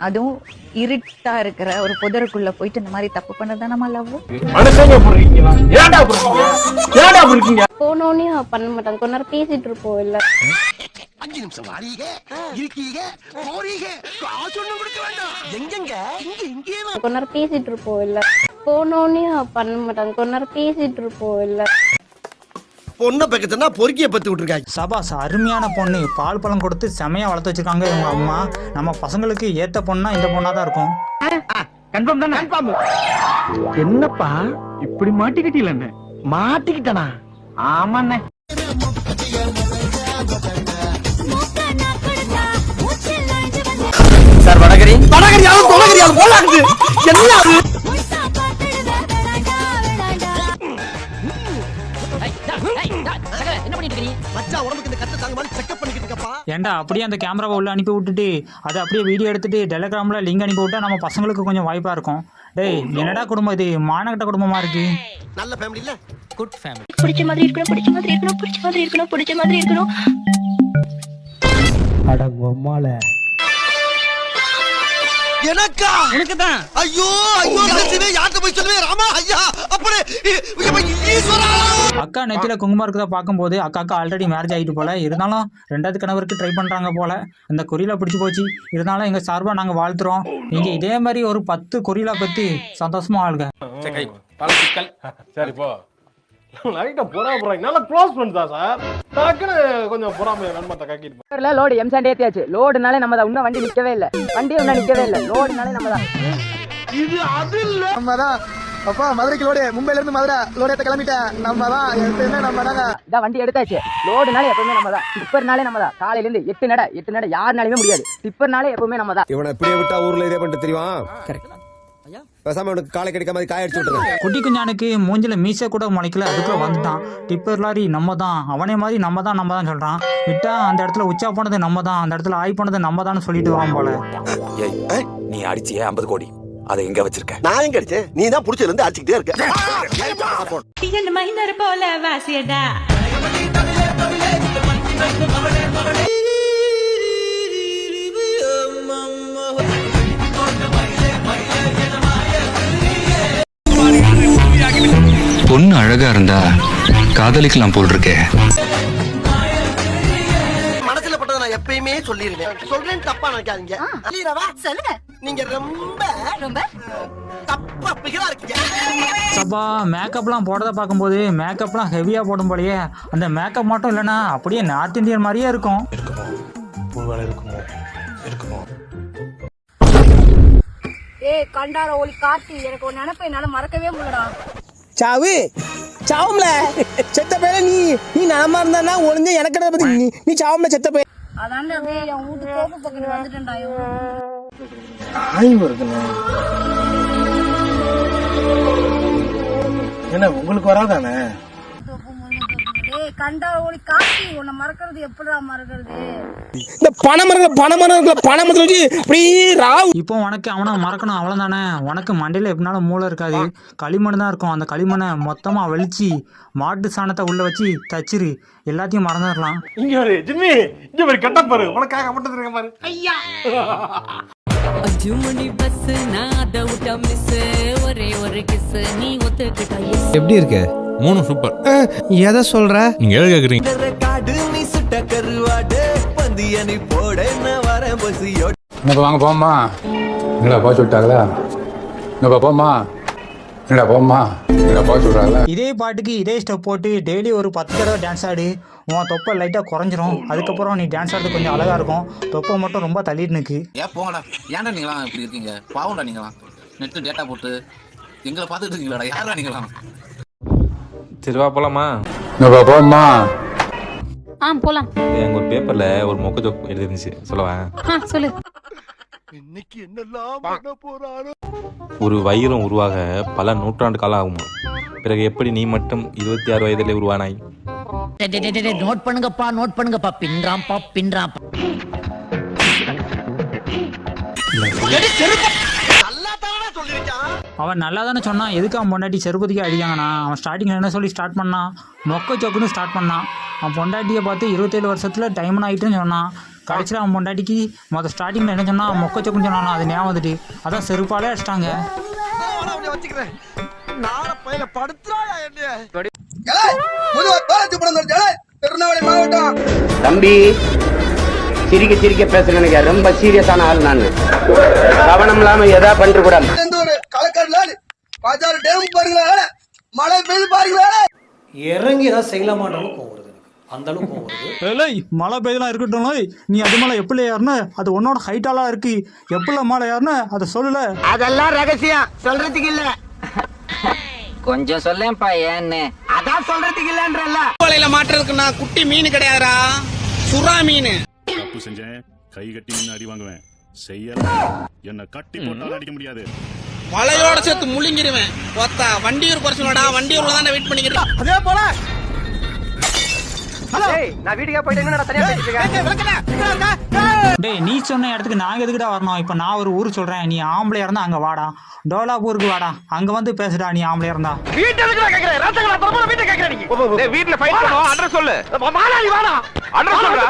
அதுவும் இருட்டா இருக்கிற ஒரு புதருக்குள்ள போயிட்டு இந்த மாதிரி தப்பு பண்ணதான் நம்ம லவ்? போனோடனே பண்ண மாட்டாங்க கொஞ்ச நேரம் பேசிட்டு இருப்போம் இல்ல? அஞ்சு நிமிஷம் வாரீங்க இருக்கீங்க போறீங்க. காசு ஒண்ணும் கொடுக்க வேண்டாம். எங்கெங்க? இங்க இங்கே கொஞ்ச நேரம் பேசிட்டு இருப்போம் இல்ல? போனோடனே பண்ண மாட்டாங்க கொஞ்ச நேரம் பேசிட்டு இருப்போம் இல்ல? பொண்ணை பக்கத்துனா பொறுக்கிய பத்து விட்டுருக்காங்க. சபாஸ் அருமையான பொண்ணு. பால் பழம் கொடுத்து செமையா வளர்த்து வச்சிருக்காங்க இவங்க அம்மா. நம்ம பசங்களுக்கு ஏத்த பொண்ணா இந்த பொண்ணா தான் இருக்கும். கன்ஃபார்ம் தானே? கன்ஃபார்ம். என்னப்பா? இப்படி மாட்டிக்கிட்டீங்களே? மாட்டிக்கிட்டனா? ஆமாண்ணே. சார் வடகரி. வடகரியாலும் தொலைகரியாலும் போலாங்குது என்ன அது மச்சான் உடம்புக்கு இந்த கட்டு தாங்க மாதிரி செக்அப் பண்ணிக்கிட்டு இருக்கப்பா. ஏன்டா அப்படியே அந்த கேமராவை உள்ள அனுப்பி விட்டுட்டு அதை அப்படியே வீடியோ எடுத்துட்டு டெலிகிராமில் லிங்க் அனுப்பி விட்டா நம்ம பசங்களுக்கு கொஞ்சம் வாய்ப்பாக இருக்கும். டேய் என்னடா குடும்பம் இது? மானகட்ட குடும்பமா இருக்கு? நல்ல ஃபேமிலி இல்ல? பிடிச்ச மாதிரி இருக்கணும் பிடிச்ச மாதிரி இருக்கணும் பிடிச்ச மாதிரி இருக்கணும் பிடிச்ச மாதிரி இருக்கணும். எனக்கா? எனக்கு தான் ஐயோ ஐயோ. ரகசியமே யார்கிட்ட போய் சொல்லுவேன் ராமா ஐயா அப்படி ஈஸ்வரா. அக்கா நெத்தியில் குங்குமம் இருக்கிறத பார்க்கும்போது அக்காக்கு ஆல்ரெடி மேரேஜ் ஆகிட்டு போல. இருந்தாலும் ரெண்டாவது கணவருக்கு ட்ரை பண்ணுறாங்க போல. அந்த குறியில பிடிச்சி போச்சு. இருந்தாலும் எங்கள் சார்பாக நாங்கள் வாழ்த்துறோம். நீங்கள் இதே மாதிரி ஒரு பத்து குறியில பற்றி சந்தோஷமா சிக்கல் சரி போ. லைட்டா பொறாம போறாங்க நல்லா க்ளோஸ் பண்ணுதா சார் டக்குன்னு கொஞ்சம் பொறாம நண்பத்தை கக்கிட்டு இல்ல லோடு எம் சாண்ட் ஏத்தியாச்சு. லோடுனாலே நம்ம தான் இன்னும் வண்டி நிக்கவே இல்ல. வண்டி இன்னும் நிக்கவே இல்ல. லோடுனாலே நம்ம தான் இது அது இல்ல. நம்ம தான் அப்பா மதுரைக்கு லோடு மும்பைல இருந்து மதுரை லோடு எடுத்து கிளம்பிட்டேன். நம்ம தான் எப்பயுமே நம்ம தாங்க இதான் வண்டி எடுத்தாச்சு. லோடுனாலே எப்பவுமே நம்ம தான் டிப்பர்னாலே நம்ம தான் காலையில இருந்து எட்டு நட எட்டு நட யாருனாலுமே முடியாது. டிப்பர்னாலே எப்பவுமே நம்ம தான் இவனை இப்படியே விட்டா ஊர்ல இதே பண்ணிட்டு தெரியும் பேசாம இவனுக்கு காலை கடிக்க மாதிரி காய அடிச்சு விட்டுருங்க குட்டி குஞ்சானுக்கு மூஞ்சில மீசை கூட முளைக்கல அதுக்குள்ள வந்துட்டான். டிப்பர் லாரி நம்ம தான் அவனே மாதிரி நம்ம தான் நம்ம தான் சொல்றான். விட்டா அந்த இடத்துல உச்சா போனது நம்ம தான் அந்த இடத்துல ஆய் போனது நம்ம தான் சொல்லிட்டு வரான் போல. ஏய் நீ அடிச்சியே ஐம்பது கோடி. அதை எங்க வச்சிருக்க? நான் எங்க அடிச்சேன்? நீ தான் புடிச்சதுல இருந்து அடிச்சுக்கிட்டே இருக்க. மைனர் போல வாசியடா. பொண்ணு அழகா இருந்தா காதலிக்கலாம் போல் இருக்கே மனசுல பட்டதை நான் எப்பயுமே சொல்லிருவேன். சொல்றேன்னு தப்பா நினைக்காதீங்க. சொல்லிடவா சொல்லுங்க. நீங்க ரொம்ப ரொம்ப? தப்பா பிகலா இருக்கீங்க. சப்பா மேக்கப்லாம் போடுறத பார்க்கும்போது மேக்கப்லாம் ஹெவியாக போடும் போலயே அந்த மேக்கப் மட்டும் இல்லைன்னா அப்படியே நார்த் இந்தியன் மாதிரியே இருக்கும். ஏய் கண்டார ஒளி காட்டி. எனக்கு ஒரு நினைப்பை என்னால மறக்கவே முடியலடா. சாவு. சாவும்ல. செத்த பேர நீ நீ நலமா இருந்தா ஒளிஞ்சு எனக்கு பத்தி நீ நீ சாவும்ல செத்த பேர் அதான்டா டேய் என் வீட்டு தோப்பு பக்கத்துல வந்துட்டேன்டா இவன். ஆய்வு இருக்குண்ணே. என்ன உங்களுக்கு வராதானே? கண்டார ஒளி காட்டி உன்னை மறக்கிறது எப்படிடா மறக்கிறது? இந்த பணமரங்கள பணமரங்கள பணமரத்துல வச்சு அப்படியே ராவு. இப்போ உனக்கு அவனை மறக்கணும் அவ்வளோதானே உனக்கு மண்டையில் எப்படினாலும் மூளை இருக்காது. களிமண் தான் இருக்கும். அந்த களிமண்ணை மொத்தமாக வெளிச்சு மாட்டு சாணத்தை உள்ளே வச்சு தச்சிரு. எல்லாத்தையும் மறந்துடலாம் இங்க ஒரு ஜிம்மி இங்க ஒரு கட்ட பாரு. உனக்காக மட்டும் இருக்க பாரு? ஐயா! ஜுமுடி பஸ் நான் அதை விட்ட மிஸ் ஒரே ஒரு கிஸ் நீ ஒத்துக்கிட்டா எப்படி இருக்க? மூணு சூப்பர் எதை சொல்ற? நீங்க எது கேக்குறீங்க? என்னப்பா வாங்க போம்மா என்னடா போக சொல்லிட்டாங்களா? என்னப்பா போம்மா என்னடா சொல்றாங்களா? இதே பாட்டுக்கு இதே ஸ்டெப் போட்டு டெய்லி ஒரு பத்து தடவை டான்ஸ் ஆடு. உன் தொப்பை லைட்டாக குறைஞ்சிரும். அதுக்கப்புறம் நீ டான்ஸ் ஆடுறது கொஞ்சம் அழகாக இருக்கும். தொப்பை மட்டும் ரொம்ப தள்ளிட்டு நிற்கு ஏன் போங்கடா. ஏன்டா நீங்களாம் இப்படி இருக்கீங்க? பாவம்டா நீங்களாம். நெட்டு டேட்டா போட்டு எங்களை பார்த்துட்டு இருக்கீங்களாடா? யாரா நீங்களாம்? சரி வா போலாமா? ஆ போலாம். எங்க ஒரு பேப்பர்ல ஒரு மொக்க ஜோக் எழுதிருந்துச்சு. சொல்லவா சொல்லு. இன்னைக்கு என்னெல்லாம் பண்ண போறாரோ? ஒரு வைரம் உருவாக பல நூற்றாண்டு காலம் ஆகுமா? பிறகு எப்படி நீ மட்டும் இருபத்தி ஆறு வயதிலே உருவானாய்? நோட் பண்ணுங்கப்பா நோட் பண்ணுங்கப்பா. பின்றாம்பா பின்றாம்பா அவன் நல்லா தானே சொன்னான் எதுக்கு அவன் பொண்டாட்டி செருப்பதிக்கு அடிக்காங்கண்ணா அவன் ஸ்டார்டிங்கில் என்ன சொல்லி ஸ்டார்ட் பண்ணான்? மொக்க சொக்குன்னு ஸ்டார்ட் பண்ணான். அவன் பொண்டாட்டியை பார்த்து இருபத்தேழு வருஷத்தில் டைமன் ஆகிட்டுன்னு சொன்னான். கடைசியில் அவன் பொண்டாட்டிக்கு மொதல் ஸ்டார்டிங்கில் என்ன சொன்னான் மொக்க சொக்குன்னு சொன்னான்? அது ஞாபகம் வந்துட்டு அதான் செருப்பாலே அடிச்சிட்டாங்க. தம்பி சிரிக்க சிரிக்க பேச நினைக்க ரொம்ப சீரியஸான ஆள் நான். கவனம் இல்லாம எதா பண்ணிட்டு கூடாது களக்காடுல பாஜாறு டேம் பாருங்களேன் மழை பெய்து பாருங்களேன் இறங்கி ஏதாவது செய்யலாமான்றாலும் கோவம் வருது எனக்கு. அந்த அளவுக்கு கோவம் வருது. ஏய் மழை பெய்தலாம் இருக்கட்டும். நீ அது மேலே எப்படி ஏறனு? அது உன்னோட ஹைட்டாலாம் இருக்கு. எப்படி மேலே ஏறனு? அதை சொல்லல. அதெல்லாம் ரகசியம். சொல்றதுக்கு இல்ல. கொஞ்சம் சொல்லேன்ப்பா ஏன்னு. அதான் சொல்றதுக்கு இல்லன்றல்ல. வலையில மாட்டுறதுக்கு நான் குட்டி மீன் கிடையாதுடா. சுறா மீன். தப்பு செஞ்சேன். கை கட்டி நின்று அடி வாங்குவேன். செய்யல. என்ன கட்டி போட்டாலும் அடிக்க முடியாது. வலையோட சேர்த்து முழுங்கிடுவேன் ஒத்தா வண்டியூர் குறைச்சலோடா வண்டியூர்ல தான் வெயிட் பண்ணிக்கிறேன் அதே போல. நான் வீட்டுக்கே போயிட்டு டேய் நீ சொன்ன இடத்துக்கு நாங்கள் எதுக்குடா வரணும்? இப்போ நான் ஒரு ஊர் சொல்கிறேன் நீ ஆம்பளையா இருந்தா அங்கே வாடா. டோலாப்பூருக்கு வாடா. அங்கே வந்து பேசுடா நீ ஆம்பளையா இருந்தா. வீட்டுல ஃபைட் பண்ணுவோம். அட்ரஸ் சொல்லு. அட்ரஸ் சொல்லு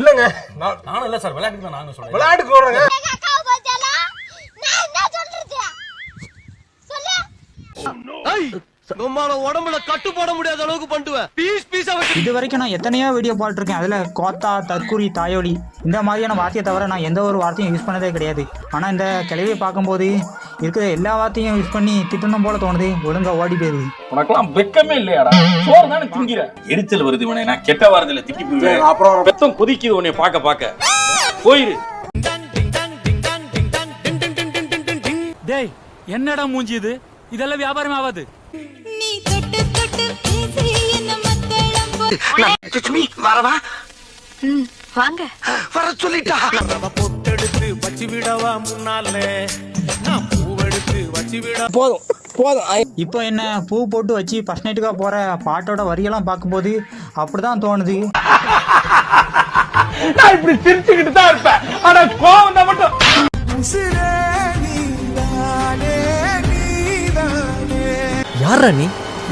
இல்லங்க. நான் நானும் இல்ல சார் விளையாட்டுக்கு தான் நானும் சொல்றேன். விளையாட்டுக்கு ஓடுறேங்க நம்மள உடம்புல கட்டு போட முடியாத அளவுக்கு பண்ணுவேன் பீஸ் பீஸா இது வரைக்கும் நான் எத்தனையோ வீடியோ போட்டிருக்கேன். அதில் கோத்தா தற்குறி தாயோலி இந்த மாதிரியான வார்த்தையை தவிர நான் எந்த ஒரு வார்த்தையும் யூஸ் பண்ணதே கிடையாது. ஆனால் இந்த கிளவியை பார்க்கும்போது இருக்கிற எல்லா வார்த்தையும் யூஸ் பண்ணி திட்டணும் போல தோணுது. ஒழுங்கா ஓடி போயிருது உனக்கெல்லாம் வெக்கமே இல்லையாடா. சோறு தானே திங்கிற. எரிச்சல் வருது இவனை. நான் கெட்ட வாரத்துல திட்டி போயிடுவேன். அப்புறம் பெத்தம் கொதிக்குது உன்னை பார்க்க பார்க்க. போயிரு. டேய் என்னடா மூஞ்சி இது? இதெல்லாம் வியாபாரம் ஆகாது. வரவா? வாங்க. வர சொல்லிட்டா. பொட்டெடுத்து வச்சு விடவா முன்னால. நான் போதும் போதும். இப்போ என்ன பூ போட்டு வச்சு ஃபஸ்ட் நைட்டுக்காக போகிற பாட்டோட வரியெல்லாம் பார்க்கும்போது அப்படி தான் தோணுது. நான் இப்படி சிரிச்சுக்கிட்டு தான் இருப்பேன். ஆனா கோவம் தான் மட்டும். யாரா நீ?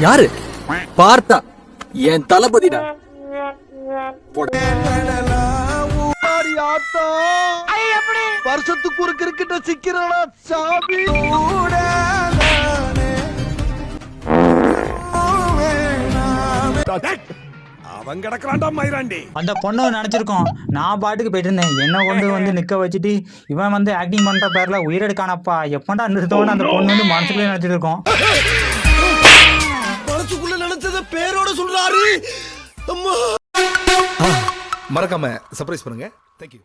யாரு? பார்த்தா. என் தளபதிடா. ஆத்தா வருஷத்துக்கு ஒரு கிரிக்கெட்ட சிக்கிறடா சாமி. அவன் கிடக்குறான்டா மயிராண்டி. அந்த பொண்ணை நினச்சிருக்கோம். நான் பாட்டுக்கு போயிட்டு இருந்தேன். என்னை கொண்டு வந்து நிற்க வச்சுட்டு இவன் வந்து ஆக்டிங் பண்ணுற பேரில் உயிரெடுக்கானப்பா. எப்படா நிறுத்தோன்னு அந்த பொண்ணு வந்து மனசுக்குள்ளே நினச்சிட்டு இருக்கோம். மனசுக்குள்ள நினைச்சத பேரோட சொல்றாரு. அம்மா. மறக்காம சர்ப்ரைஸ் பண்ணுங்க. தேங்க்யூ